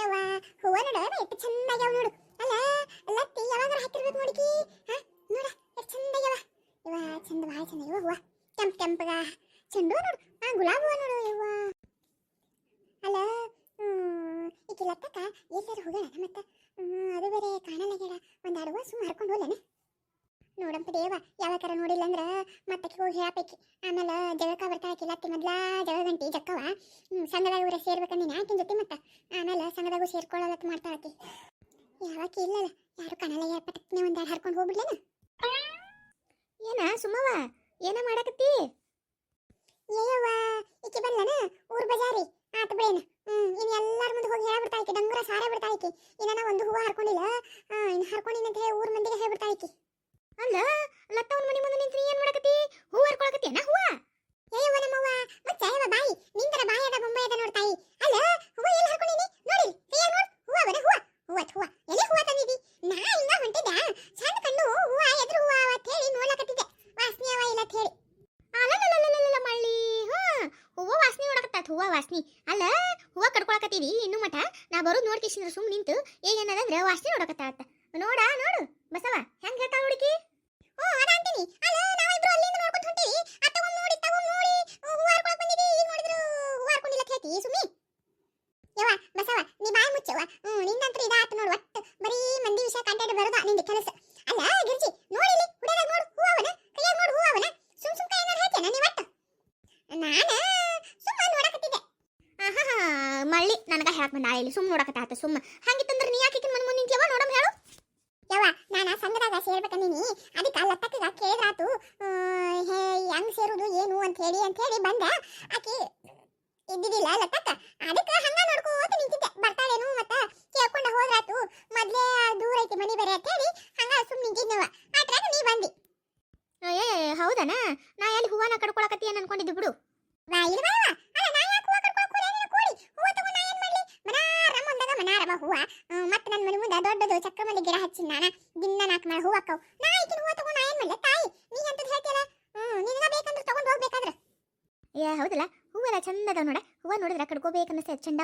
ಏವ ಹೂವ ನೋಡ ಎಷ್ಟು ಚೆನ್ನಾಗ್ಯಾವ ನೋಡು. ಅಲ್ಲ, ಲತ್ತಿ ಯಾವಾಗಾರ ಹಾಕಿರ್ಬೇಕು ನೋಡಿಕಿ? ಹಾ, ನೋಡ, ಎಷ್ಟು ಚಂದಾಗ್ಯಾವ ಇವ ಚಂದ, ಭಾಳ ಇವ ಹೂವ. ಕೆಂಪ್, ಕೆಂಪಗ. ಚೆಂಡು ನೋಡು. ಆ, ಗುಲಾಬಿ ಹೂವ ನೋಡು ಇವ ಅಲ್ಲ ಈಕಿ ಲತ್ತಕ್ಕ ಎಲ್ಲರೂ ಹೋಗೋಣ ಮತ್ತ? ಅದು ಬೇರೆ ಕಾಣಲಾಗ್ಯಾಳ ಒಂದು ಅಡುವ ಸುಮ್ಮ ನೋಡಂಪ ದೇವ ಯಾವಾಗಾರ ನೋಡಿಲ್ಲ ಅಂದ್ರ ಮತ್ತಕ್ಕೆ ಹೋಗಿ ಹೇಳಬೇಕು ಆಮೇಲೆ ಜಗಳಕ ಹಾಕಿಲ್ಲ ಅತ್ತಿ ಮೊದ್ಲ ಜಗಳ ಗಂಟಿ ಜಕ್ಕವ ಸಂಘದಾಗ ಊರ ಸೇರ್ಬೇಕಂದಿನಿ, ಆಕಿನ ಜೊತೆ ಮತ್ತೆ. ಆಮೇಲೆ ಸಂಘದಾಗೂ ಸೇರ್ಕೊಳ್ಳಲತ್ ಮಾಡ್ತಾಳಕಿ ಯಾವಾಕಿ ಇಲ್ಲಲ್ಲ ಯಾರು ಕಾಣಲ್ಲ ಪಟಕ್ನೆ ಒಂದ್ ಎರಡು ಹರ್ಕೊಂಡು ಹೋಗ್ಬಿಡ್ಲೇನ? ಏನ ಸುಮ್ಮವ ಏನ ಮಾಡಕತ್ತಿ? ಏಯವ್ವ, ಈಕೆ ಬಂದ್ಲನ ಊರ್ ಬಜಾರಿ, ಆತ ಬಿಡೇನ. ಹ್ಮ್, ಇನ್ ಎಲ್ಲಾರ ಮುಂದೆ ಹೋಗಿ ಹೇಳ್ಬಿಡ್ತಾಳಕಿ ಡಂಗುರ ಸಾರೇ ಐತಿ ಇನ್ನ ಒಂದು ಹೂವ ಹರ್ಕೊಂಡಿಲ್ಲ ಇನ್ ಹರ್ಕೊಂಡಿನ ಅಂತ ಹೇಳಿ ಊರ್ ಮಂದಿಗೆ ಹೇಳ್ಬಿಡ್ತಾಳಕಿ ಅಲ್ಲ ಲತ್ತವನ್ ಮನೆ ಮುಂದೆ ನಿಂತು ಏನ್ ಮಾಡಕತ್ತಿ? ಹೂ ಹರ್ಕೊಳಕತ್ತಿ ಅಣ್ಣ ಹೂವ? ಏಯವ್ವ ನಮ್ಮವ್ವ ಮುಚ್ಚ ಯವ್ವ ಬಾಯಿ ನಿಂತರ ಬಾಯಿ ಅದ ಬೊಂಬೈ ಅದ ನೋಡ್ತಾಯಿ ಅಲ್ಲ, ಹೂವ ಎಲ್ಲಿ ಹರ್ಕೊಂಡಿನಿ ನೋಡಿ ಕೈಯಾಗ ನೋಡ್, ಹೂವ ಬರ ಹೂವ. ಹೂವ ಹೂವ, ಎಲ್ಲಿ ಹೂವ ತಂದಿದಿ? ನಾ ಹಿಂಗ ಹೊಂಟಿದ್ದ ಚಂದ ಕಣ್ಣು ಹೂವ, ಎದ್ರ ಹೂವ ಅಂತ ಹೇಳಿ ನೋಡ್ಲಕತ್ತಿದ್ದೆ. ವಾಸನೆ ಅವ ಇಲ್ಲ ಅಂತ ಹೇಳಿ. ಅಲ್ಲ ಮಳ್ಳಿ, ಹಾ. ಹೂವ ವಾಸನೆ ನೋಡಕತ್ತಾತ, ಹೂವ ವಾಸನೆ. ಅಲ್ಲ, ಹೂವ ಕಡ್ಕೊಳಕತ್ತೀವಿ ಇನ್ನು ಮಠ. ನಾ ಬರೋದು ನೋಡ್ಕಿಸಿದ್ರ ಸುಮ್ ನಿಂತು ಈಗ ಏನದಂದ್ರ ವಾಸನೆ ನೋಡಕತ್ತಾತ ನೋಡ, ನೋಡು. ಬಸವ ಹೆಂಗ್ ಹೇಳ್ತಾಳ ಹುಡುಗಿ? ಓ, ಅದ ಅಂತೀನಿ. ಅಲ್ಲ ನಾವಿಬ್ರು ಅಲ್ಲಿಂದ ನೋಡ್ಕೊಂತ ಹೊಂಟಿವಿ. ಅತ್ತಗೊಂಡ್ ನೋಡಿ, ತಗೊಂಡ್ ನೋಡಿ. ಹೂವ ಹರ್ಕೊಳಕ್ ಬಂದಿದಿ. ಈಗ ನೋಡಿದ್ರು ಹೂವ ಹರ್ಕೊಂಡಿಲ್ಲ ಅಂತ ಹೇಳ್ತಿ. ಸುಮ್ಮಿ. ಯವ್ವ, ಬಸವ, ನೀ ಬಾಯಿ ಮುಚ್ಚವ ಹ್ಞೂ ನಿಂದಂತ್ರ ಇದಾತ ನೋಡು. ಒಟ್ಟು ಬರೀ ಮಂದಿ ವಿಷಯ ಕಂಟಾಡಿ ಬರೋದ ನಿಂದ ಕೆಲಸ? ಅಲ್ಲ, ಗಿರ್ಜಿ ನೋಡಿಲಿ ಹುಡುಗ ನೋಡು ಹೂವವನ ಕೈಯಾಗ ನೋಡು ಹೂವವನ ಸುಮ್ ಸುಮ್ ಕೈ ಏನಾರು ಹೇಳ್ತೇನ ನೀ ಒಟ್ಟು? ನಾನ ಸುಮ್ಮ ನೋಡಕತ್ತಿದ್ದೆ. ಆಹಾ ಮಳ್ಳಿ, ನನಗ ಹೇಳಕ್ ಬಂದ. ಇಲ್ಲಿ ಸುಮ್ ನೋಡಕತ್ತಾತ, ಸುಮ್ಮ. ಹಂಗಿತ್ತಂದ್ರ ನೀ ಯಾಕೆ ಮನ್ ಮುಂದೆ ನಿಂತ್ಯವ ನೋಡಮ್ ಹೇಳು ಯವ್ವ ನಾನ ಸಂಘದಾಗ ಸೇರ್ಬೇಕಂದಿನಿ ಅದಕ್ಕೆ ಲತ್ತಕ್ಕಗ ಕೇಳಿದ್ರಾತು ಆ, ಹೇ ಹೆಂಗ್ ಸೇರುದು ಏನು ಅಂತ ಹೇಳಿ ಅಂತ ಹೇಳಿ ಬಂದ ಆಕಿ ಇದ್ದಿದ್ದಿಲ್ಲ ಲತ್ತಕ್ಕ ಅದಕ್ಕೆ ಹಂಗ ನೋಡ್ಕೋತ ನಿಂತಿದ್ದೆ. ಬರ್ತಾಳೇನು ಮತ್ತ ಕೇಳ್ಕೊಂಡ ಹೋದ್ರಾತು ಮೊದ್ಲೇ ದೂರ ಐತಿ ಮನಿ ಬೇರೆ ಅಂತ ಹೇಳಿ ಹಂಗ ಸುಮ್ ನಿಂತಿದ್ನವ. ಆಟ್ರಾಗ ನೀ ಬಂದಿ. ಏ ಹೌದನ? ನಾ ಎಲ್ಲಿ ಹೂವನ ಕಡ್ಕೊಳಕತ್ತಿ ಏನ್ ಅನ್ಕೊಂಡಿದ್ದು ಬಿಡು. ನಾ ಇಲ್ವಾ ಅಲ್ಲ ನಾ ಯಾಕೆ ಹೂವ ಕರ್ಕೊಳಕ್ ಹೋದೆ ನೀನು ಕೋಳಿ? ಹೂವ ತಗೊಂಡ್ ನಾ ಏನ್ ಮಾಡ್ಲಿ? ಮನಾರ ಒಂದಾಗ ಮನಾರವ ಹೂವ. ಮತ್ತ ಮತ್ತ್ ನನ್ ಮನೆ ಮುಂದೆ ದೊಡ್ಡದು ಚಕ್ರಮಲ್ಲಿ ಗಿಡ ಹಚ್ಚಿನ ನಾನ. ದಿನ ನಾಲ್ಕು ಮಾಡ ಹೂವ ಅಕ್ಕವ್. ನಾ ಈಕಿನ ಹೂವ ತಗೊಂಡ್ ನಾ ಏನ್ ಮಾಡ್ಲಿ? ತಾಯಿ ನೀ ಅಂತದ್ ಹೇಳ್ತಿಯಲ್ಲ ಹ್ಮ್ ನಿನಗ ಬೇಕಂದ್ರೆ ತಗೊಂಡ್ ಹೋಗ್ಬೇಕಾದ್ರ ಏ ಹೌದಲ್ಲ? ಹೂವೆಲ್ಲ ಚಂದ ಅದಾವ ನೋಡ. ಹೂವ ನೋಡಿದ್ರ ಕಡ್ಕೋಬೇಕು ಅವ. ಚಂದ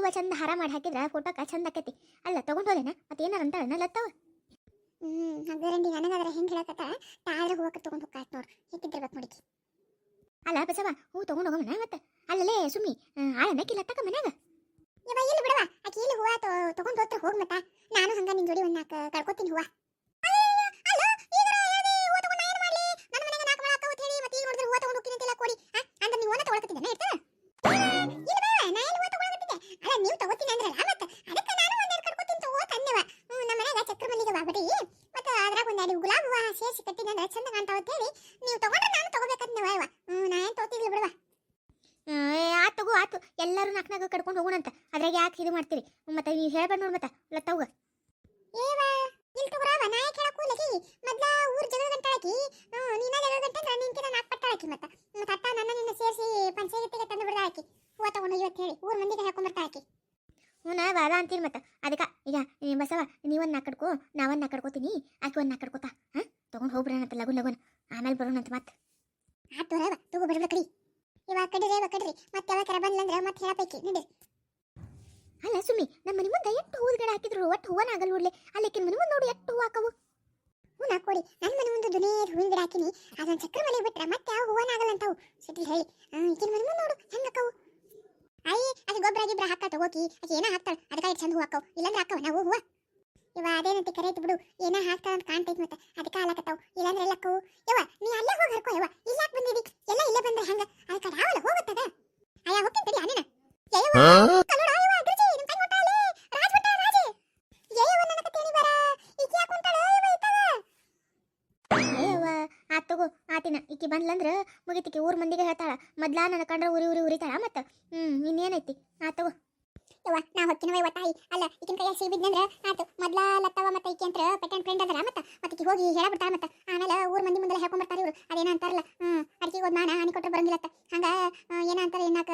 ಹೂವು ಚಂದ ಹಾರ ಮಾಡಿ ಹಾಕಿದ್ರ ಫೋಟೋಕ ಚಂದ ಆಕೈತಿ. ಅಲ್ಲ ತಗೊಂಡೋದೇನ ಮತ್ತೆ ಏನಾರ ಅಂತಾಳನ? ಲತ್ತವ ಹ್ಞೂ ಹಗರಂಡಿ ನನಗಾದ್ರೆ ಹೆಂಗೆ ಹೇಳಕತ್ತ ತಾಳ್ರ ಹೂವಕ್ಕೆ ತೊಗೊಂಡು ಹೋಗ್ಕಾತ್ ನೋಡ್. ಹೇಗಿದ್ದಿರ್ಬೇಕು ನೋಡಿ ಅಲ್ಲ ಬಸವ ಹೂ ತೊಗೊಂಡು ಹೋಗೋಣ ಮತ್ತೆ ಅಲ್ಲಲೇ ಸುಮ್ಮಿ ಆಳನಕ್ಕಿ ಕಿಲತ್ತಕ ಮನ್ಯಾಗ? ಇವ ಇಲ್ಲಿ ಬಿಡವ ಆಕಿ ಇಲ್ಲಿ ಹೂವ ತೊಗೊಂಡು ತಗೊಂಡ್ ಹೋಗ್ತಾ ಹೋಗ್ ಮತ್ತ. ನಾನು ಹಂಗ ನಿನ್ ಜೋಡಿ ಒಂದ್ ನಾಲ್ಕು ಕಳ್ಕೊತೀನಿ ಹೂವ ಅಯ್ಯಯ್ಯೋ, ಅಲ್ಲ, ಈಗರ ಹೇಳ್ದಿ, ಹೂವ ತಗೊಂಡ್ ನಾ ಏನ್ ಮಾಡ್ಲಿ? ನನ್ನ ಮನೆಗೆ ನಾಲ್ಕು ಮೊಳ ಅಕ್ಕಾವು ಅಂತ ಹೇಳಿ, ಮತ್ತೆ ಈಗ ನೋಡಿದ್ರೆ ಹೂವ ತಗೊಂಡ್ ಹೋಗ್ತೀನಿ ಅಂತೆಲ್ಲ ಕೊಡಿ. ಆ, ಅಂದ್ರೆ ನೀವ್ ಒಂದ ತಗೊಳಕತ್ತಿದ್ದೇನ ಇರ್ತಾರ? ಇಲ್ಲ ಬಾ, ನಾ ಎಲ್ಲಿ ಹೂವ ತಗೊಳಕತ್ತಿದ್ದೆ? ಅಲ್ಲ, ನೀವ್ ತಗೋತೀನಿ ಅಂದ್ರಲ್ಲ, ಮತ್ತ ಅದಕ್ಕ ನಾನು ಒಂದೆರಡು ಕಡ್ಕೊತೀನಿ ತಗೋ ತಂದೆವ. ಹ್ಮ್, ನಮ್ಮ ಮನ್ಯಾಗ ಚಕ್ರ ಮಲ್ಲಿಗೆ ಹೂವ ಬಿಡಿ, ಮತ್ತ ಅದ್ರಾಗ ಒಂದೆರಡು ಗುಲಾಬಿ ಹೂವ ಸೇರ್ಸಿ ಕಟ್ಟಿನಿ ಅಂದ್ರೆ ಚಂದ ಕಾಣ್ತಾವ ಅಂತ ಹೇಳಿ, ನೀವು ತಗೊಂಡ್ರೆ ನಾನು ತಗೋಬೇಕಂದ್ನವ ಯವ್ವ. ಹ್ಮ್, ನಾ ಏನ್ ತಗೋತಿದ್ದಿಲ್ಲ ಬಿಡವ್ವ. ಆತ್ ತಗೋ ಆತು ಎಲ್ಲರೂ ನಾಲ್ಕನಾಗ ಕಡ್ಕೊಂಡು ಹೋಗೋಣಂತ. ಅದ್ರಾಗ ಯಾಕೆ ಇದು ಮಾಡ್ತೀರಿ? ಮತ್ತೆ ನೀವು ಹೇಳ್ಬೇಡ ನೋಡಿ ಮತ್ತೆ. ಲತ್ತವ್ಗ ಏವಾ ಇಲ್ಲಿ ತಗೋರವ ನಾ ಯಾಕೆ ಹೇಳಕ್ ಹೋಗ್ಲಕಿ ಮೊದ್ಲ ಊರ್ ಜಗಳ ಗಂಟಾಳಕಿ. ನೀನ ಜಗಳ ಗಂಟಂದ್ರ ನಿನ್ಕಿನ ನಾಕ್ ಪಟ್ಟಾಳಕಿ ಮತ್ತ. ಮತ್ತ ಅತ್ತ ನನ್ನ ನಿನ್ನ ಸೇರಿಸಿ ಪಂಚಾಯತಿಗೆ ತಂದು ಬಿಡ್ದಾಳಕಿ. ಹೂವ ತಗೊಂಡು ಇವತ್ತು ಹೇಳಿ. ಊರ್ ಮಂದಿಗೆ ಹ್ಞೂ ನಾ ವಾದ ಅಂತೀರಿ ಮತ್ತೆ. ಅದಕ್ಕೆ ಈಗ ನೀವನ್ನ ಬಸವ ನೀವೊಂದು ನಾಲ್ಕಡ್ಕೋ ನಾವೊಂದು ನಾಲ್ಕಡ್ಕೋತೀನಿ ಆಕೆ ಒಂದು ನಾಲ್ಕಡ್ಕೋತಾ ಹಾಂ? ತೊಗೊಂಡು ಹೋಗ್ಬಿಡೋಣಂತ ಲಗುನ್ ಲಗುನ್. ಆಮೇಲೆ ಬರೋಣಂತ ಮತ್ತೆ ಆತ್ ತಗೋ ಬಿಡ್ಬಿಡ ಕಡಿ. ಇವಾಗ ಕಡಿರಿ ಇವಾಗ ಕಡಿರಿ ಮತ್ತೆ ಯಾವಾಗ ಬಂದ್ಲಂದ್ರೆ ಮತ್ತೆ ಹೇಳಬೇಕಿ ನಡಿ. ಅಲ್ಲ ಸುಮ್ಮಿ ನಮ್ಮ ಮನೆ ಮುಂದೆ ಎಷ್ಟು ಹೂವು ಗಿಡ ಹಾಕಿದ್ರು ಒಟ್ಟು ಹೂವನ ಆಗಲ್ಲ ನೋಡ್ಲಿ ಅಲ್ಲಿಕ್ಕಿನ ಮನೆ ಮುಂದೆ ನೋಡಿ ಎಷ್ಟು ಹೂವು ಹಾಕವು? ಹೂ ನಾ ಕೊಡಿ ನನ್ನ ಮನೆ ಮುಂದೆ ದುನೇರ್ ಹೂವಿನ ಗಿಡ ಹಾಕಿನಿ. ಅದೊಂದು ಚಕ್ರ ಮನೆ ಬಿಟ್ರೆ ಮತ್ತೆ ಯಾವ ಹೂವನ ಆಗಲ್ಲ ಅಂತಾವು. ಸಿಟಿ ಹೇಳಿ. ಈಕಿನ ಮನೆ ಮುಂದೆ ನೋಡು. ಹೆಂಗೆ ಹಾಕವು? ಅಯ್ಯ ಅದು ಗೊಬ್ಬರ ಗಿಬ್ಬರ ಹಾಕ ತಗೋಕಿ. ಆಕೆ ಏನ ಹಾಕ್ತಾಳೆ? ಅದಕ್ಕಾಗಿ ಚಂದ ಹೂ ಹಾಕವು. ಇಲ್ಲಾಂದ್ರೆ ಹಾಕವ. ನಾವು ಹೂವ. ಇವ ಅದೇನಂತ ಕರೆಯ್ತು ಬಿಡು. ಏನ ಹಾಕ್ತ ಅಂತ ಕಾಣ್ತೈತಿ ಮತ್ತೆ. ಅದಕ್ಕೆ ಹಾಲಕತ್ತಾವು ಇಲ್ಲಾಂದ್ರೆ ಎಲ್ಲ ಹಾಕವು ಯವ್ವ ನೀ ಅಲ್ಲೇ ಹೋಗಿ ಹರ್ಕೋ ಯವ್ವ. ಇಲ್ಲ ಯಾಕೆ ಬಂದಿದಿ? ಎಲ್ಲ ಇಲ್ಲೇ ಬಂದ್ರೆ ಹಂಗ? ಅದಕ್ಕೆ ರಾವಲ ಹೋಗುತ್ತದ ಅಯ್ಯ ಹೋಗ್ತೀನಿ ತಡಿ ಅನಿನ ಯವ್ವ ಯವ್ವ ಯವ್ವ ತಗೋ. ಆತಿನ ಈಕಿ ಬಂದ್ಲಂದ್ರ ಮುಗಿತಿಕಿ ಊರ್ ಮಂದಿಗೆ ಹೇಳ್ತಾಳ. ಮೊದ್ಲ ನನ್ನ ಕಂಡ್ರೆ ಉರಿ ಉರಿ ಉರಿತಾಳ ಮತ್ತ. ಹ್ಮ್ ಇನ್ನೇನೈತಿ? ಆ ತಗೋ. ಯವ್ವ ನಾ ಹೊಕ್ಕಿನವ ಇವ ತಾಯಿ ಅಲ್ಲ ಕೈಯಾಗ ಸಿಬಿದ್ನಂದ್ರ ಆತು ಮೊದ್ಲ ಲತ್ತವ ಮತ್ತೆ ಈಕಿ ಅಂತ ಪೆಟನ್ ಫ್ರೆಂಡ್ ಅದರ ಮತ್ತೆ ಮತ್ತೆ ಹೋಗಿ ಹೇಳಬಿಡ್ತಾಳ ಮತ್ತೆ. ಆಮೇಲೆ ಊರ್ ಮಂದಿ ಮುಂದೆ ಹೇಳ್ಕೊಂಡ್ ಇವರು, ಅದೇನ ಅಂತಾರಲ್ಲ, ಹ್ಮ್ ಅಡಿಕೆ ಹೋದ್ ಮಾನ ಹಾನಿ ಕೊಟ್ಟರೆ ಬರಂಗಿಲ್ಲತ್ತ ಹಂಗ ಏನ ಅಂತಾರೆ ನಾಕ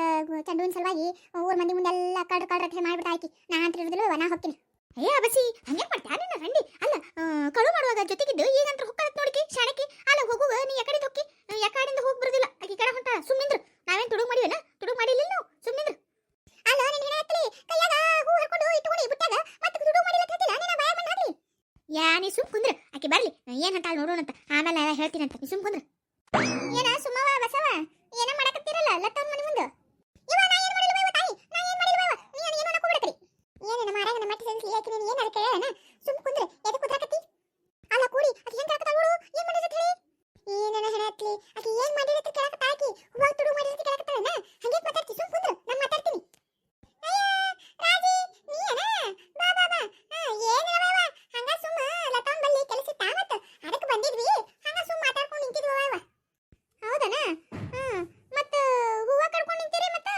ಚಂಡುವಿನ ಸಲುವಾಗಿ ಊರ್ ಮಂದಿ ಮುಂದೆಲ್ಲ ಎಲ್ಲಾ ಕಳ್ರ ಅಂತ ಮಾಡ್ಬಿಟ್ಟ ಆಕಿ. ನಾ ಅಂತ ಇರೋದಿಲ್ಲ ನಾ ಹೋಗ್ತೀನಿ. ಏ ಬಸಿ ಹಂಗೆ ಮಾಡ್ತಾ ನನ್ನ ರಂಡಿ, ಅಲ್ಲ ಕಳು ಮಾಡುವಾಗ ಜೊತೆಗಿದ್ದು ಈಗಂತ್ರ ಹೊಕ್ಕಳತ್ ನೋಡಿಕಿ, ಶಾಣಕಿ, ಅಲ್ಲ ಹೋಗುವ ನೀ ಯಾಕಡೆ ಹೊಕ್ಕಿ ಯಾಕಡೆಯಿಂದ ಹೋಗಿ ಬರೋದಿಲ್ಲ. ಆಕಿ ಕಡೆ ಹೊಂಟ ಸುಮ್ಮಿಂದ್ರು ನಾವೇನು ತುಡುಗ್ ಮಾಡಿವನ? ಬರ್ಲಿ ಏನ್ ಹಂಟಾಳ ನೋಡೋಣಂತ ಆಮೇಲೆ ಹೇಳ್ತೀನಂತ ನೀ ಸುಮ್ ಕುಂದ್ರ ಏನ ಸುಮ್ಮವ ಬಸವ ಏನ ಮಾಡಕತ್ತೀರಲ್ಲ ಲತ್ತವನ್ ಮನಿ ಮುಂದೆ ಇವ ನಾ ಏನ್ ಮಾಡಿಲ್ವ ಇವ ತಾಯಿ ನಾ ಏನ್ ಮಾಡಿಲ್ವ ನೀ ಏನು ಏನೋ ಹಾಕೋಬಿಡಕ್ರಿ ಏನೇನ ಮಾರಾಗ ನಮ್ಮ ಮಟ್ಟಿ ಸೆನ್ಸ್ ಯಾಕೆ ನೀನು ಏನಾರ ಕೇಳೋಣ ಸುಮ್ ಕುಂದ್ರೆ ಎದಕ್ಕೆ ಕುದ್ರಾಕತ್ತಿ ಅಲ್ಲ ಕೂಡಿ ಅಕಿ ಹೆಂಗ್ ಕೇಳಕತ್ತಾಳ ನೋಡು ಏನ್ ಮಾಡಿರತ್ ಹೇಳಿ ಏನೇನ ಹೆಣ ಹತ್ಲಿ ಅಕಿ ಏನ್ ಮಾಡಿರತ್ ಕೇಳಕತ್ತ ಆಕಿ ಹೂವ ತುಡು ಮಾಡಿರತ್ ಕೇಳಕತ್ತಾಳನ ಹಂಗೆ ಮಾತಾಡ್ತಿ ಸುಮ್ ಕುಂದ್ರು ನಾ ಮಾತಾಡ್ತೀನಿ ಅಯ್ಯ ರಾಜಿ ನೀಯನ ಬಾ ಬಾ ಬಾ ಏನಿಲ್ಲ ಬಾವ ಹಂಗ ಸುಮ್ಮ ಲತಾನ್ ಬಲ್ಲಿ ಕೆಲಸ ಇತ್ತ ಮತ್ತ ಅದಕ್ಕೆ ಬಂದಿದ್ವಿ ಹಂಗ ಸುಮ್ಮ ಮಾತಾಡ್ಕೊಂಡು ನಿಂತಿದ್ವಿ ಬಾವ ಹೌದನ ಹ್ಮ್ ಮತ್ತ ಹೂವ ಕಡ್ಕೊಂಡ್ ನಿಂತೀರಿ ಮತ್ತ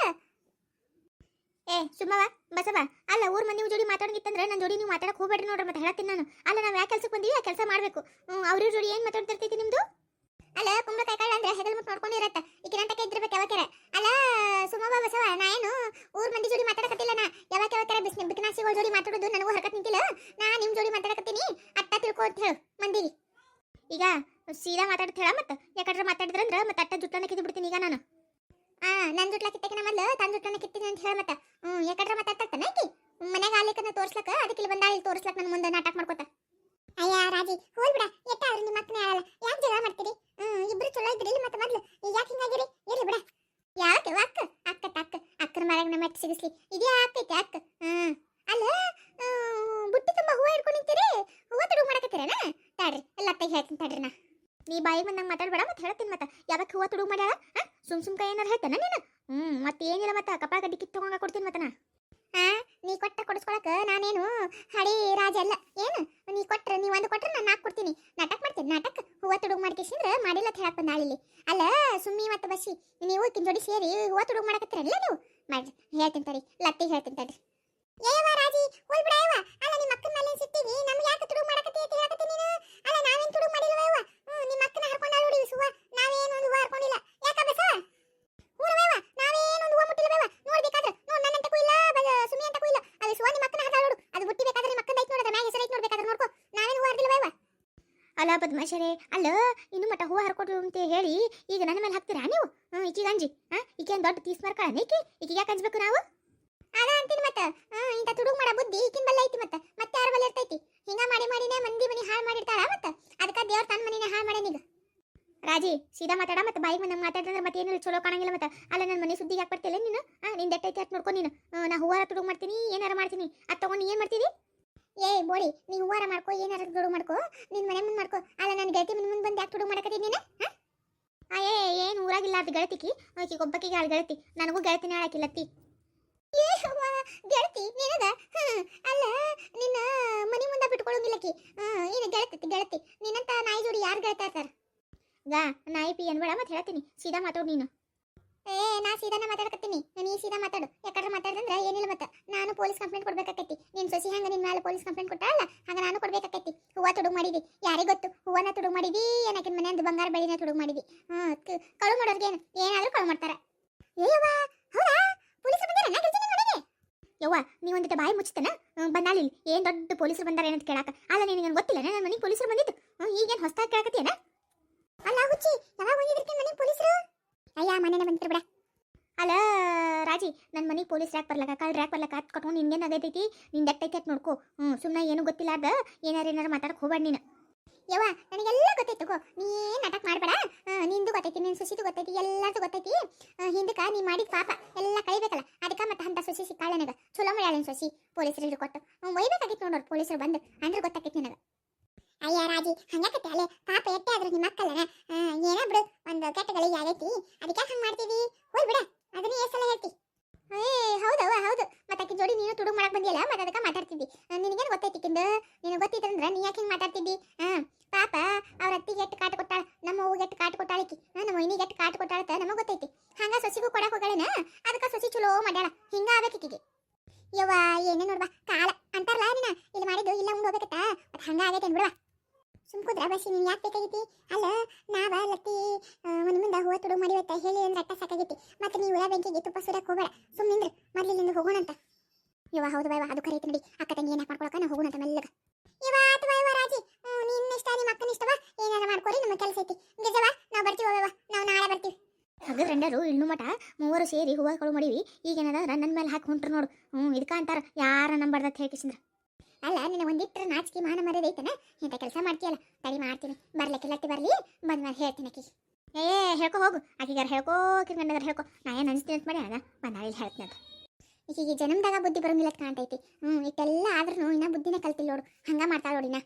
ಏ ಸುಮ್ಮವ ಬಸವ ಅಲ್ಲ ಊರ್ ಮಂದಿ ಜೋಡಿ ಮಾತಾಡಂಗಿತ್ತಂದ್ರೆ ನನ್ನ ಜೋಡಿ ನೀವು ಮಾತಾಡಕ್ ಹೋಗ್ಬೇಡ್ರಿ ನೋಡ್ರಿ ಮತ್ತೆ ಹೇಳ್ತೀನಿ ನಾನು ಅಲ್ಲ ನಾವ್ ಯಾಕೆ ಕೆಲಸಕ್ಕೆ ಬಂದೀವಿ, ಆ ಕೆಲಸ ಮಾಡಬೇಕು. ಅವ್ರ ಜೋಡಿ ಏನು ಮಾತಾಡ್ತಿರ್ತೈತಿ ನಿಮ್ದು? ಅಲ್ಲ, ಕುಂಬಳಕಾಯಿ ಕಾಳು ಅಂದ್ರೆ ಹೆಗಲ್ ಮುಟ್ಟು ನೋಡ್ಕೊಂಡಿರತ್ತ ಈಗಿನಂತಕ ಇದ್ದಿರ್ಬೇಕು ಯಾವಾಕ್ಯಾರ ಅಲ್ಲ, ಸುಮಾ ಬಸವ ನಾ ಏನು ಊರ್ ಮಂದಿ ಜೋಡಿ ಮಾತಾಡಕತ್ತಿಲ್ಲ ನಾ. ಯಾವಾಗ ಯಾವಾಕ್ಯಾರ ಬಿಸ್ ಬಿಕನಾಸಿಗಳ ಜೋಡಿ ಮಾತಾಡೋದು ನನಗೂ ಹರಕತ್ ನಿಂತಿಲ್ಲ. ನಾ ನಿಮ್ಮ ಜೋಡಿ ಮಾತಾಡಕತ್ತೀನಿ. ಅಟ್ಟ ತಿಳ್ಕೊ ಅಂತ ಹೇಳು, ಮಂದಿಗೆ. ಈಗ ಸೀದಾ ಮಾತಾಡ್ತ ಹೇಳ ಮತ್ತ. ಯಾಕಂದ್ರೆ ಮಾತಾಡಿದ್ರಂದ್ರ ಮತ್ತೆ ಅಟ್ಟ ಜುಟ್ಟನ ಕಿದ್ದು ಬಿಡ್ತೀನಿ ಈಗ ನಾನು. ಆ, ನನ್ ಜುಟ್ಲ ಕಿತ್ತಕ್ಕೆ ಮೊದಲು ತನ್ ಜುಟ್ಟನ ಕಿತ್ತೀನಿ ಅಂತ ಹೇಳ ಮತ್ತೆ. ಹ್ಮ್, ಯಾಕಂದ್ರೆ ಮಾತಾಡ್ತಾನೆ ಆಕಿ? ಮನೆಗೆ ಆಲಿಕನ್ನ ತೋರ್ಸ್ಲಕ್ಕ, ಅದಕ್ಕೆ ಇಲ್ಲಿ ಬಂದ ಇಲ್ಲಿ ತೋರ್ಸ್ಲಕ್ ನನ್ನ ಮುಂದೆ ನಾಟಕ ಮಾಡ್ಕೊತ ಅಯ್ಯ ರಾಜಿ ಹೋಲ್ ಬಿಡ ಎಟ್ಟಾದ್ರೂ ನಿಮ್ಮ ಅಕ್ಕನೇ ಆಳಲ್ಲ ಯಾಕೆ ಜಗಳ ಮಾಡ್ತೀರಿ ಹ್ಮ್ ಇಬ್ರು ಚಲೋ ಇದ್ರಿ ಮತ್ತೆ ಮೊದ್ಲು ಈಗ ಯಾಕೆ ಹಿಂಗಾಗಿರಿ ಇರ್ಲಿ ಬಿಡ ಯಾಕೆ ಅಕ್ಕ ಅಕ್ಕ ಅಕ್ಕನ ಮನೆಯಾಗ ನಮ್ಮ ಮೆಟ್ಟ ಸಿಗಿಸ್ಲಿ. ಇದೇ ಆಗ್ತೈತೆ ಅಕ್ಕ ಹ್ಮ್ ಅಲ್ಲ ಬುಟ್ಟಿ ತುಂಬಾ ಹೂವ ಹಿಡ್ಕೊಂಡು ನಿಂತೀರಿ? ಹೂವ ತುಡುಗು ಮಾಡಕತ್ತೀರೇನ? ತಾಡ್ರಿ, ಎಲ್ಲ ಅತ್ತಗೆ ಹೇಳ್ತೀನಿ ತಾಡ್ರಿ ನಾ. ನೀ ಬಾಯಿಗೆ ಬಂದಂಗೆ ಮಾತಾಡ್ಬೇಡ ಮತ್ತೆ ಹೇಳ್ತೀನಿ ಮತ್ತೆ. ಯಾವಾಗ ಹೂವ ತುಡುಗು ಮಾಡ್ಯಾಳ? ಸುಮ್ ಸುಮ್ ಕೈ ಏನಾರು ಹೇಳ್ತಾನ ನೀನು? ಹ್ಮ್ ಮತ್ತೆ ಏನಿಲ್ಲ ಮತ್ತೆ. ಕಪಾಳ ಗಡ್ಡಿ ಕಿತ್ತು ತಗೊಂಗ ಕೊಡ್ತೀನಿ ಮತ್ತೆ ನಾ. ಆ, ನೀ ಕೊಟ್ಟ ಕೊಡಿಸ್ಕೊಳಕ ನಾನೇನು ಹಳಿ ರಾಜ ಅಲ್ಲ? ಏನು? ನೀ ಕೊಟ್ರೆ ನೀ ಒಂದು ಕೊಟ್ರೆ ನಾನು ನಾಲ್ಕು ನಾಟಕ ಹೂವ ತುಡುಗು ಮಾಡ್ಕೇಸಿಂದ್ರ ಮಾಡಿಲ್ಲ ಅಂತ ಹೇಳಕ್ ಬಂದಾಳಿಲ್ಲಿ ಅಲ್ಲ, ಸುಮ್ಮಿ ಮತ್ತೆ ಬಸಿ ನೀವು ಕಿನ್ ಜೋಡಿ ಸೇರಿ ಹೂವ ತುಡುಗು ಮಾಡಕತ್ತೀರಲ್ಲ ನೀವು? ಮಾಡ್ರಿ, ಹೇಳ್ತೀನಿ ತಡಿ ಲತ್ತಿ ಹೇಳ್ತೀನಿ ತಡಿ. ಏಯವ್ವ ರಾಜಿ ಹೋಲ್ ಬಿಡ ಅಲ್ಲ, ನಿಮ್ಮ ಅಕ್ಕನ ಮೇಲೆ ಸಿಟ್ಟಿವಿ ನಮ್ಗೆ ಯಾಕೆ ತುಡುಗ್ ಮಾಡಕತ್ತಿ ಅಂತ ಹೇಳಕತ್ತಿ ನೀನು? ಅಲ್ಲ ನಾವೇನ್ ತುಡುಗ್ ಮಾಡಿಲ್ವ ಯವ್ವ ಹ್ಮ್ ನಿಮ್ಮ ಅಕ್ಕನ ಹರ್ಕೊಂಡ ನೋಡಿ ಸುವ ನಾವೇನು ಒಂದು ಹೂವ ಹರ್ಕೊಂಡಿಲ್ಲ ಯಾಕ ಬಸ ಹೂರವಯ್ವ ನಾವೇನು ಒಂದು ಹೂವ ಮುಟ್ಟಿಲ್ಲ ಯವ್ವ ನೋಡ್ಬೇಕಾದ್ರೆ ನೋಡ್ ನನ್ನಂತಕ್ಕೂ ಇಲ್ಲ ಬದ ಸುಮಿ ಅಂತಕ್ಕೂ ಇಲ್ಲ ಅದು ಸುವ ನಿಮ್ಮ ಅಕ್ಕನ ಹರ್ದಾಳ ನೋಡು ಅದು ಬುಟ್ಟಿ ಬೇಕಾದ್ರೆ ನಿಮ್ಮ ಅಕ್ಕನ ಐತ್ ನೋಡದ ಮ್ಯಾಗ ಹೆಸರು ಐತ್ ನೋಡ್ಬೇಕಾದ್ರೆ ನೋಡ್ಕೋ ನಾವೇನು ಹೂವ ಹರ್ದಿಲ್ವ ಯವ್ವ ಬದ್ಮಾಶರೇ ಅಲ್ಲ, ಇನ್ನು ಮಟ್ಟ ಹೂವು ಹರ್ಕೊಟ್ರು ಅಂತ ಹೇಳಿ ಈಗ ನನ್ನ ಮೇಲೆ ಹಾಕ್ತೀರಾ ನೀವು? ಹ್ಮ್ ಈಕಿಗೆ ಅಂಜಿ. ಹಾಂ ಈಕೆ ದೊಡ್ಡ ತೀಸ್ ಮಾರ್ಕಳ ಈಕಿ? ಈಕಿಗೆ ಯಾಕೆ ನಾವು? ಅದ ಅಂತೀನಿ ಮತ್ತೆ. ಹ್ಞೂ ಇಂತ ತುಡುಗ್ ಮಾಡೋ ಬುದ್ಧಿ ಈಕಿನ ಬಲ್ಲ ಐತಿ ಮತ್ತೆ. ಮತ್ತೆ ಯಾರ ಬಲ್ಲ ಇರ್ತೈತಿ? ಹಿಂಗ ಮಾಡಿ ಮಾಡಿನೇ ಮಂದಿ ಮನಿ ಹಾಳು ಮಾಡಿರ್ತಾರ ಮತ್ತೆ. ಅದಕ್ಕ ದೇವ್ರ ತನ್ನ ಮನಿನ ಹಾಳು ಮಾಡ್ಯಾನೀಗ ರಾಜಿ, ಸೀದಾ ಮಾತಾಡ ಮತ್ತೆ. ಬಾಯಿಗೆ ನಮ್ಮ ಮಾತಾಡಿದ್ರೆ ಮತ್ತೆ ಏನಿಲ್ಲ, ಚಲೋ ಕಾಣಂಗಿಲ್ಲ ಮತ್ತೆ. ಅಲ್ಲ ನನ್ನ ಮನೆ ಸುದ್ದಿಗೆ ಹಾಕ್ಬಿಡ್ತಿಲ್ಲ ನೀನು? ಹಾಂ, ನಿಂದ ಎಟ್ಟೈತಿ ಅಟ್ ನೋಡ್ಕೊ ನೀನು. ನಾ ಹೂವಾರ ತುಡುಗ್ ಮಾಡ್ತೀನಿ, ಏನಾರ ಮಾಡ್ತೀನಿ. ಅದು ತೊಗೊಂಡು ಏನು ಮಾಡ್ತೀವಿ ಏ ಬೋಳಿ ನೀ ಹೂವಾರ ಮಾಡ್ಕೋ ಏನಾರ ದುಡು ಮಾಡ್ಕೋ ನಿನ್ ಮನೆ ಮುಂದ್ ಮಾಡ್ಕೋ. ಅಲ್ಲ ನನ್ನ ಗೆಳತಿ ಮುಂದೆ ಮುಂದ್ ಬಂದು ಯಾಕೆ ದುಡು ಮಾಡಕತ್ತಿ ನೀನು ಏ ಏನು ಊರಾಗಿಲ್ಲ ಅದು ಗೆಳತಿಕಿ. ಆಕಿ ಒಬ್ಬಕಿಗೆ ಆಳು ಗೆಳತಿ. ನನಗೂ ಗೆಳತಿನ ಆಳಾಕಿಲ್ಲತ್ತಿ ಏ ಗೆಳತಿ ಹ್ಮ್, ಅಲ್ಲ ನಿನ್ನ ಮನೆ ಮುಂದೆ ಬಿಟ್ಕೊಳ್ಳೋಂಗಿಲ್ಲಕಿ ಹ್ಮ್ ಏನು ಗೆಳತಿ ಗೆಳತಿ. ನಿನ್ನಂತ ನಾಯಿ ಜೋಡಿ ಯಾರು ಗೆಳತಾ ಇರ್ತಾರ ಗಾ ನಾಯಿ ಪಿ ಅನ್ಬೇಡ ಮತ್ತೆ ಹೇಳ್ತೀನಿ. ಸೀದಾ ಮಾತಾಡು ನೀನು. ಏ, ನಾ ಸೀದಾನ ಮಾತಾಡಕತ್ತೀನಿ. ನೀ ಸೀದಾ ಮಾತಾಡು. ಯಾಕಂದ್ರೆ ಮಾತಾಡಿದ್ರೆ ಏನಿಲ್ಲ ಮತ್ತೆ. ನಾನು ಪೊಲೀಸ್ ಕಂಪ್ಲೇಂಟ್ ಕೊಡ್ಬೇಕಾಕೈತಿ. ನಿನ್ ಸೊಸಿ ಹಂಗ ನಿನ್ ಮೇಲೆ ಪೊಲೀಸ್ ಕಂಪ್ಲೇಂಟ್ ಕೊಟ್ಟಾಳಲ್ಲ, ಹಂಗ ನಾನು ಕೊಡ್ಬೇಕಾಕೈತಿ. ಹೂವ ತುಡುಗ್ ಮಾಡಿದಿ. ಯಾರಿಗ್ ಗೊತ್ತು? ಹೂವನ ತುಡುಗ್ ಮಾಡಿದಿ, ಏನಕಿನ ಮನೆಯಂದು ಬಂಗಾರ ಬೆಳಿನ ತುಡುಗ್ ಮಾಡಿದಿ? ಹ್ಮ್ ಕಳು ಮಾಡೋರ್ಗೆ ಏನು ಏನಾದ್ರೂ ಕಳು ಮಾಡ್ತಾರ. ಏಯವ್ವ ಹೌದಾ? ಪೊಲೀಸ್ ಬಂದಾರ ಯವ್ವ ನೀವು ಒಂದಿಟ್ಟು ಬಾಯಿ ಮುಚ್ತನ ಬಂದಾಲಿಲ್ಲ ಏನು ದೊಡ್ಡ ಪೊಲೀಸರು ಬಂದಾರ ಏನಂತ ಕೇಳಾಕ. ಅಲ್ಲ ನಿನಗೆ ಗೊತ್ತಿಲ್ಲ ನನ್ನ ಮನೆಗೆ ಪೊಲೀಸರು ಬಂದಿತ್ತು ಈಗೇನು ಹೊಸ್ದಾಗಿ ಕೇಳಕತ್ತೀಯನ? ಅಲ್ಲ, ಹುಚ್ಚಿ, ಯಾವಾಗ ಬಂದಿದ್ರಿ ಮನೆಗೆ ಪೊಲೀಸರು? ಅಯ್ಯ, ಮನೆನೇ ಬಂದಿದ್ರು ಬಿಡ. ಅಲ್ಲ ರಾಜಿ ನನ್ನ ಮನೆಗೆ ಪೊಲೀಸ್ ರ್ಯಾಕ್ ಬರ್ಲಕ್ಕ ಕಳ್ರ ರ್ಯಾಕ್ ಬರ್ಲಕ್ಕ ಹತ್ ಕಟ್ಕೊಂಡು ನಿನ್ಗೇನು ಆಗತೈತಿ ನಿಂದು ಎಟ್ಟೈತಿ ಅತ್ ನೋಡ್ಕೊ. ಹ್ಞೂ ಸುಮ್ಮನೆ ಏನು ಗೊತ್ತಿಲ್ಲಾರ್ದ ಏನಾರ ಏನಾರ ಮಾತಾಡಕ್ಕೆ ಹೋಗ್ಬೇಡ ನೀನು. ಯವ್ವ, ನನಗೆಲ್ಲ ಗೊತ್ತೈತು ಗೋ ನೀ ಏನ್ ಮಾಡಬೇಡ? ನಿಂದು ಗೊತ್ತೈತಿ ನಿನ್ನ ಸುಸಿದು ಗೊತ್ತೈತಿ, ಎಲ್ಲಾರ್ದು ಗೊತ್ತೈತಿ. ಹಿಂದಕ್ಕೆ, ನೀ ಮಾಡಿದ ಪಾಪ. ಎಲ್ಲ ಕಳಿಬೇಕಲ್ಲ ಅದಕ್ಕೆ ಮತ್ತೆ ಅಂತ ಸುಸಿ ಸಿಕ್ಕಾಳ ನನಗೆ. ಚಲೋ ಮಾಡ್ಯಾಳ ಸುಸಿ? ಪೊಲೀಸರು ಹಿಡ್ಕೊಟ್ಟು ಒಯ್ಬೇಕಾಗಿತ್ತು ನೋಡೋರು ಪೊಲೀಸರು ಬಂದು. ಅಂದ್ರೆ ಗೊತ್ತಾಕೈತಿ ನನಗ ಅಯ್ಯ ರಾಜಿ ಹಂಗಾಕತ್ತೆ ಅಲೆ ಪಾಪ ಎಟ್ಟೆ ಆದ್ರೂ ನಿಮ್ಮ ಅಕ್ಕಲ್ಲನ ಏನ ಬಿಡು ಒಂದು ಕೆಟ್ಟಗಳಿಗೆ ಆಗೈತಿ ಅದಕ್ಕೆ ಹಂಗ ಮಾಡ್ತೀವಿ ಹೋಲ್ ಬಿಡ ಅದನ್ನ ಎಷ್ಟ್ ಸಲ ಹೇಳ್ತಿ ಏ ಹೌದವ್ವ ಹೌದು ಮತ್ತೆ ಆಕಿ ಜೋಡಿ ನೀನು ತುಡುಗ್ ಮಾಡಕ್ ಬಂದಿಯಲ್ಲ ಮತ್ತೆ ಅದಕ್ಕೆ ಮಾತಾಡ್ತಿದ್ದಿ ನಿನಗೇನು ಗೊತ್ತೈತಿ ಕಿಂದು ನಿನಗೆ ಗೊತ್ತಿತ್ತಂದ್ರ ನೀ ಯಾಕೆ ಹಿಂಗೆ ಮಾತಾಡ್ತಿದ್ದಿ ಹಾ ಪಾಪ ಅವ್ರ ಅತ್ತಿಗೆ ಎಟ್ಟು ಕಾಟ ಕೊಟ್ಟಾಳ ನಮ್ಮ ಅವ್ಗೆ ಎಟ್ಟು ಕಾಟ ಕೊಟ್ಟಾಳಕಿ ನಮ್ಮ ಒಯ್ನಿಗೆ ಕೊಟ್ಟಾಳತ ನಮಗೆ ಗೊತ್ತೈತಿ. ಹಂಗ ಸೊಸಿಗೂ ಕೊಡಕ್ ಹೋಗಳೇನ ಅದಕ್ಕ ಸೊಸಿ ಚಲೋ ಮಾಡ್ಯಾಳ. ಹಿಂಗ ಆಗ್ಬೇಕಿಗೆ ಯವ್ವ, ಏನೇ ನೋಡ್ವಾ ಕಾಲ. ಅಂತಾರಲ್ಲ ನೀನ ಇಲ್ಲಿ ಮಾಡಿದ್ದು ಇಲ್ಲ ಮುಂದೆ ಹೋಗ್ಬೇಕತ್ತ? ಮತ್ತೆ ಹಂಗ ಆಗೈತೆ ಬಿಡ್ವಾ ಸುಮ್ ಕುದ್ರ ಬಸಿ ನೀನ್ ಯಾಕೆ ಬೇಕಾಗಿತಿ? ಅಲ್ಲ, ನಾವ ಲತ್ತಿ ಮನೆ ಮುಂದೆ ಹೂವ ತುಡು ಮಾಡಿವತ್ತ ಹೇಳಿ ಅಂದ್ರೆ ಅಟ್ಟ ಸಾಕಾಗೈತಿ. ಮತ್ತೆ ನೀವು ಉಳ ಬೆಂಕಿಗೆ ತುಪ್ಪ ಸುರಕ್ ಹೋಗಬೇಡ. ಇಲ್ಲಿಂದ ಹೋಗೋಣ ಅಂತ. ಯವ್ವ, ಹೌದು ಬಾಯ್ವಾ ಅದು ಕರೀತಿ ನೋಡಿ. ಅಕ್ಕ ತಂಗಿ ಏನಾಕ್ ಮಾಡ್ಕೊಳಕ? ಹೋಗೋಣ ಅಂತ ಮೆಲ್ಲಗ. ಯವ್ವ, ಆತು ಬೈವ ರಾಜಿ. ನಿನ್ನ ಇಷ್ಟ ನಿಮ್ಮ ಅಕ್ಕನ ಇಷ್ಟವ? ಏನಾರ ಮಾಡ್ಕೊರಿ ನಮ್ಮ ಕೆಲಸ ಐತಿ. ಗೆಜವ ನಾವು ಬರ್ತೀವಿ ನಾವು ನಾಳೆ ಬರ್ತೀವಿ. ಹಾಗಾದ್ರಂಡರು ಇನ್ನು ಮಠ, ಮೂವರು ಸೇರಿ ಹೂವಗಳು ಈಗ ಏನದ ನನ್ನ ಮೇಲೆ ಹಾಕಿ ಹೊಂಟ್ರು ನೋಡು. ಹ್ಞೂ ಇದಕ್ಕ ಅಂತಾರ. ಯಾರ ನಂಬರ್ದ ಹೇಳ್ಕಿಸಿದ್ರ. ಅಲ್ಲ, ನಿನ್ನ ಒಂದಿಟ್ರ ನಾಚಿಕೆ ಮಾನ ಮರ್ಯಾದೆ ಐತನ? ಇಂಥ ಕೆಲಸ ಮಾಡ್ತೀಯಲ್ಲ, ತಡಿ ಮಾಡ್ತೀನಿ. ಮಾಡ್ತೀನಿ ಬರಲಿ, ಬಂದು ನಾನು ಹೇಳ್ತೀನಿ ಆಕಿ ಏ, ಹೇಳ್ಕೊ ಹೋಗು. ಆಕಿಗಾರ ಹೇಳ್ಕೋ ಕಿರ್ಗಂಡಗಾರ ಹೇಳ್ಕೊ. ನಾ ಏನು ಅನಿಸ್ತೀನಿ ಅಂತ ಮಾಡಿ ಅದ, ಬಂದ ಇಲ್ಲಿ ಹೇಳ್ತೀನಿ ಅಂತ. ಈಕಿಗೆ ಜನ್ಮದಾಗ ಬುದ್ಧಿ ಬರೋಂಗಿಲ್ಲ ಕಾಣ್ತೈತಿ. ಹ್ಞೂ ಇಟ್ಟೆಲ್ಲ ಆದ್ರೂ ಇನ್ನೂ ಬುದ್ಧಿನೇ ಕಲ್ತಿಲ್ಲ ನೋಡು. ಹಂಗೆ ಮಾಡ್ತಾಳೆ ನೋಡಿನ